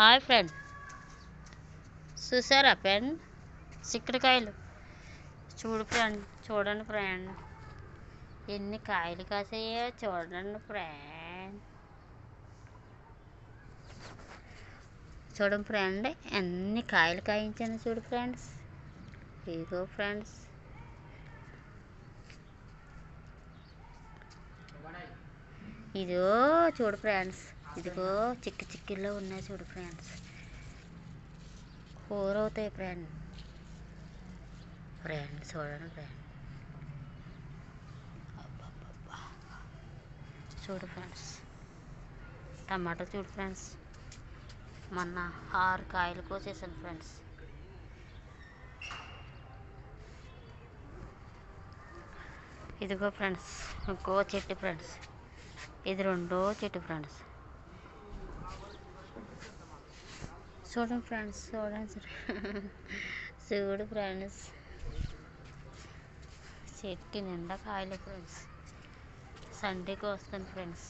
Hi friend. చూసారా friend చిక్కుడుకాయలు చూడు ఫ్రెండ్ చూడండి ఫ్రెండ్. ఎన్ని కాయలు కాసాయో చూడండి ఫ్రెండ్. చూడండి ఫ్రెండ్ ఎన్ని కాయలు కాయించాను చూడు ఫ్రెండ్స్. ఇదిగో ఫ్రెండ్స్. ఇదో చూడు ఫ్రెండ్స్. ఇదిగో చిక్కి చిక్కిల్లో ఉన్నాయి చూడు ఫ్రెండ్స్ ఫోర్ అవుతాయి ఫ్రెండ్ ఫ్రెండ్ చూడండి ఫ్రెండ్ చూడు ఫ్రెండ్స్ టమాటా చూడు ఫ్రెండ్స్ మొన్న ఆరు కాయలు కోసేసాను ఫ్రెండ్స్ ఇదిగో ఫ్రెండ్స్ ఇంకో చెట్టు ఫ్రెండ్స్ ఇది రెండో చెట్టు ఫ్రెండ్స్ చూడండి ఫ్రెండ్స్ చూడండి. చూడు ఫ్రెండ్స్. చెట్టు నిండా కాయలు ఫ్రెండ్స్. సండేకి వస్తాను ఫ్రెండ్స్.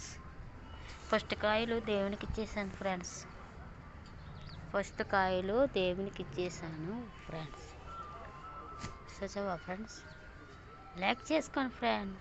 ఫస్ట్ కాయలు దేవునికి ఇచ్చేసాను ఫ్రెండ్స్. ఫస్ట్ కాయలు దేవునికి ఇచ్చేసాను ఫ్రెండ్స్. చూసావా ఫ్రెండ్స్? లైక్ చేసుకోండి ఫ్రెండ్.